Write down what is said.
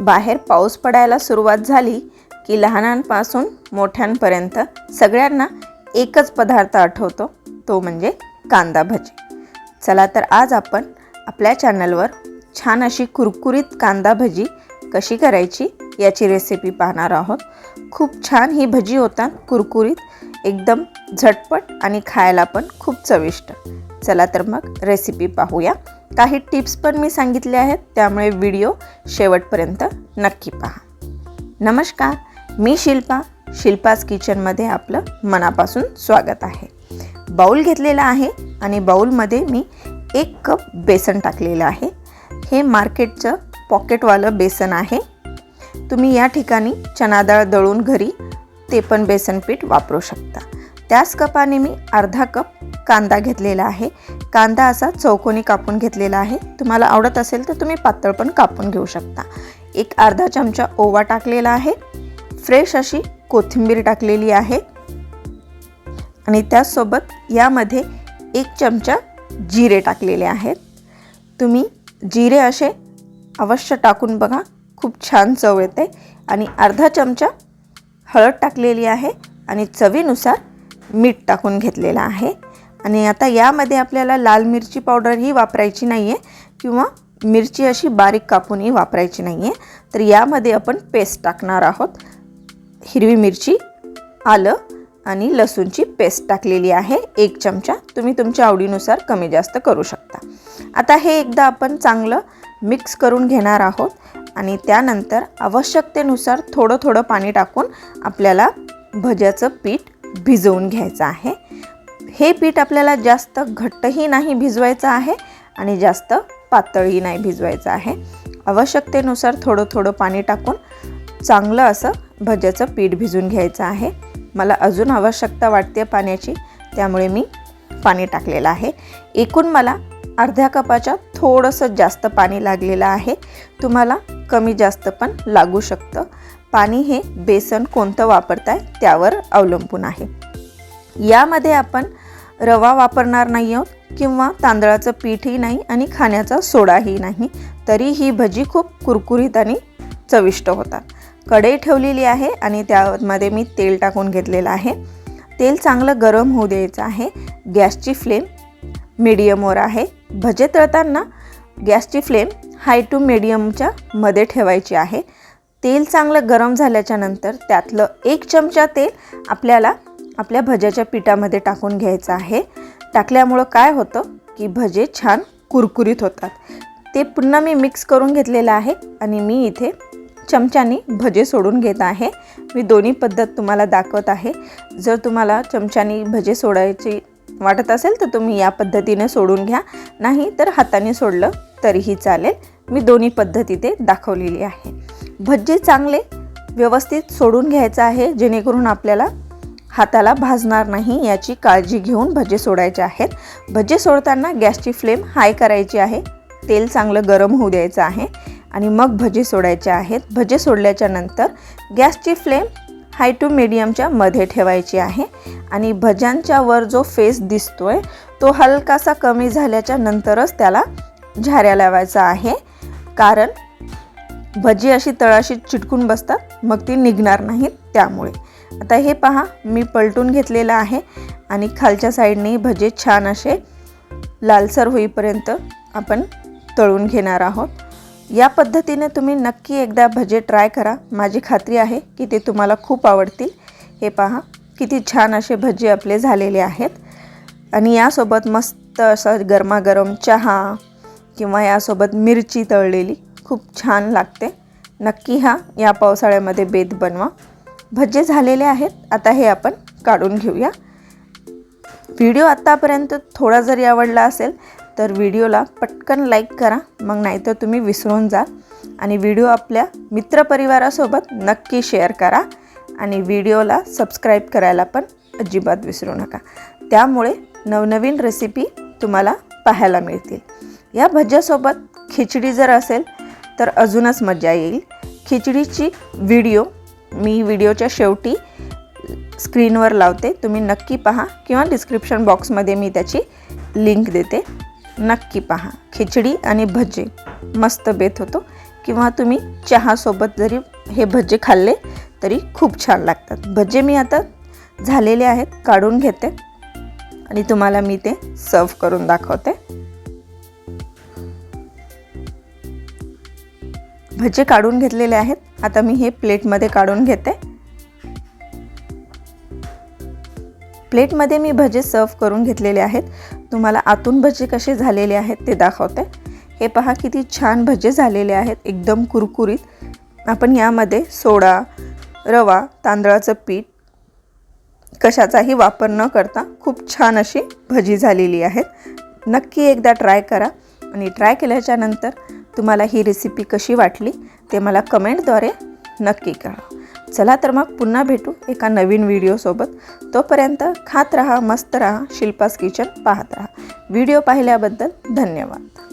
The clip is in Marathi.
बाहेर पाऊस पडायला सुरुवात झाली की लहानांपासून मोठ्यांपर्यंत सगळ्यांना एकच पदार्थ आठवतो तो म्हणजे कांदा भजी. चला तर आज आपण आपल्या चॅनलवर छान अशी कुरकुरीत कांदा भजी कशी करायची याची रेसिपी पाहणार आहोत. खूप छान ही भजी होतात कुरकुरीत एकदम झटपट आणि खायला पण खूप चविष्ट. चला तर मग रेसिपी पाहूया. काही टिप्स पण मी सांगितले आहेत त्यामुळे व्हिडिओ शेवटपर्यंत नक्की पहा. नमस्कार मी शिल्पा शिल्पास किचनमध्ये आपलं मनापासून स्वागत आहे. बाऊल घेतलेला आहे आणि बाऊलमध्ये मी एक कप बेसन टाकलेलं आहे. हे मार्केटचं पॉकेटवालं बेसन आहे. तुम्ही या ठिकाणी चणाडाळ दळून घरी ते पण बेसन पीठ वापरू शकता. त्याच कपाने मी अर्धा कप कांदा घेतलेला आहे. कांदा असा चौकोनी कापून घेतलेला आहे. तुम्हाला आवडत असेल तर तुम्ही पातळ पण कापून घेऊ शकता. एक अर्धा चमचा ओवा टाकलेला आहे. फ्रेश अशी कोथिंबीर टाकलेली आहे. आणि त्याचसोबत यामध्ये एक चमचा जिरे टाकलेले आहेत. तुम्ही जिरे असे अवश्य टाकून बघा. खूप छान चव येते. आणि अर्धा चमचा हळद टाकलेली आहे. आणि चवीनुसार मीठ टाकून घेतलेलं आहे. आणि आता यामध्ये आपल्याला लाल मिरची पावडरही वापरायची नाही आहे किंवा मिरची अशी बारीक कापूनही वापरायची नाही आहे तर यामध्ये आपण पेस्ट टाकणार आहोत. हिरवी मिरची आलं आणि लसूणची पेस्ट टाकलेली आहे. एक चमचा. तुम्ही तुमच्या आवडीनुसार कमी जास्त करू शकता. आता हे एकदा आपण चांगलं मिक्स करून घेणार आहोत आणि त्यानंतर आवश्यकतेनुसार थोडं थोडं पाणी टाकून आपल्याला भज्याचं पीठ भिजवून घ्यायचं आहे. हे पीठ आपल्याला जास्त घट्टही नाही भिजवायचं आहे आणि जास्त पातळही नाही भिजवायचं आहे. आवश्यकतेनुसार थोडं थोडं पाणी टाकून चांगलं असं भज्याचं पीठ भिजून घ्यायचं आहे. मला अजून आवश्यकता वाटते पाण्याची त्यामुळे मी पाणी टाकलेलं आहे. एकूण मला अर्ध्या कपाच्या थोडंसं जास्त पाणी लागलेलं आहे. तुम्हाला कमी जास्त पण लागू शकतं. पाणी हे बेसन कोणतं वापरताय त्यावर अवलंबून आहे. यामध्ये आपण रवा वापरणार नाही आहोत किंवा तांदळाचं पीठही नाही आणि खाण्याचा सोडाही नाही तरी ही भजी खूप कुरकुरीत आणि चविष्ट होतात. कढई ठेवलेली आहे आणि त्यामध्ये मी तेल टाकून घेतलेलं आहे. तेल चांगलं गरम होऊ द्यायचं आहे. गॅसची फ्लेम मीडियमवर आहे. भजे तळताना गॅसची फ्लेम हाय टू मीडियमच्या मध्ये ठेवायची आहे. तेल चांगलं गरम झाल्याच्यानंतर त्यातलं एक चमचा तेल आपल्याला आपल्या भज्याच्या पिठामध्ये टाकून घ्यायचं आहे. टाकल्यामुळं काय होतं की भजे छान कुरकुरीत होतात. ते पुन्हा मी मिक्स करून घेतलेलं आहे आणि मी इथे चमच्यानी भजे सोडून घेत आहे. मी दोन्ही पद्धत तुम्हाला दाखवत आहे. जर तुम्हाला चमच्यानी भजे सोडायची वाटत असेल तर तुम्ही या पद्धतीने सोडून घ्या. नाही तर हाताने सोडलं तरीही चालेल. मी दोन्ही पद्धत इथे दाखवलेली आहे. भजे चांगले व्यवस्थित सोडून घ्यायचं आहे जेणेकरून आपल्याला हाताला भाजणार नाही याची काळजी घेऊन भजे सोडायचे आहेत. भजे सोडताना गॅसची फ्लेम हाय करायची आहे. तेल चांगलं गरम होऊ द्यायचं आहे आणि मग भजे सोडायचे आहेत. भजे सोडल्याच्या नंतर गॅसची फ्लेम हाय टू मीडियमच्या मध्ये ठेवायची आहे आणि भज्यांच्या वर जो फेस दिसतोय तो हलकासा कमी झाल्याच्या नंतरच त्याला झाऱ्या लावायचा आहे. कारण भजी अशी तळाशी चिटकून बसतात मग ती निघणार नाहीत त्यामुळे. आता हे पहा मी पलटून घेतलेलं आहे आणि खालच्या साईडने भजे छान असे लालसर होईपर्यंत आपण तळून घेणार आहोत. या पद्धतीने तुम्ही नक्की एकदा भजे ट्राय करा. माझी खात्री आहे की ते तुम्हाला खूप आवडतील. हे पहा किती छान असे भजे आपले झालेले आहेत. आणि यासोबत मस्त असं गरमागरम चहा किंवा यासोबत मिरची तळलेली खूप छान लागते. नक्की हा या पावसाळ्यामध्ये बेत बनवा. भज्जे झालेले आहेत. आता हे आपण काढून घेऊया. व्हिडिओ आत्तापर्यंत थोडा जरी आवडला असेल तर व्हिडिओला पटकन लाईक करा. मग नाहीतर तुम्ही विसरून जा. आणि व्हिडिओ आपल्या मित्रपरिवारासोबत नक्की शेअर करा. आणि व्हिडिओला सबस्क्राईब करायला पण अजिबात विसरू नका. त्यामुळे नवनवीन रेसिपी तुम्हाला पाहायला मिळतील. या भज्यासोबत खिचडी जर असेल तर अजूनच मजा येईल. खिचडीची व्हिडिओ मी व्हिडिओच्या शेवटी स्क्रीनवर लावते. तुम्ही नक्की पहा किंवा डिस्क्रिप्शन बॉक्समध्ये मी त्याची लिंक देते. नक्की पहा. खिचडी आणि भजे. मस्त बेत होतो. किंवा तुम्ही चहासोबत जरी हे भजे खाल्ले तरी खूप छान लागतात. भजे मी आता झालेले आहेत. काढून घेते. आणि तुम्हाला मी ते सर्व करून दाखवते. भजे काढून घेतलेले आहेत. आता मी हे प्लेटमध्ये काढून घेते. प्लेटमध्ये मी भजे सर्व करून घेतलेले आहेत. तुम्हाला आतून भजे कसे झालेले आहेत ते दाखवते. हे पहा किती छान भजे झालेले आहेत. एकदम कुरकुरीत. आपण यामध्ये सोडा रवा तांदळाचं पीठ कशाचाही वापर न करता खूप छान अशी भजी झालेली आहेत. नक्की एकदा ट्राय करा. आणि ट्राय केल्याच्यानंतर तुम्हाला ही रेसिपी कशी वाटली ते मला कमेंटद्वारे नक्की कळा चला तर मग पुन्हा भेटू एका नवीन व्हिडिओसोबत तोपर्यंत खात रहा मस्त रहा शिल्पास किचन पाहत रहा. व्हिडिओ पाहिल्याबद्दल धन्यवाद.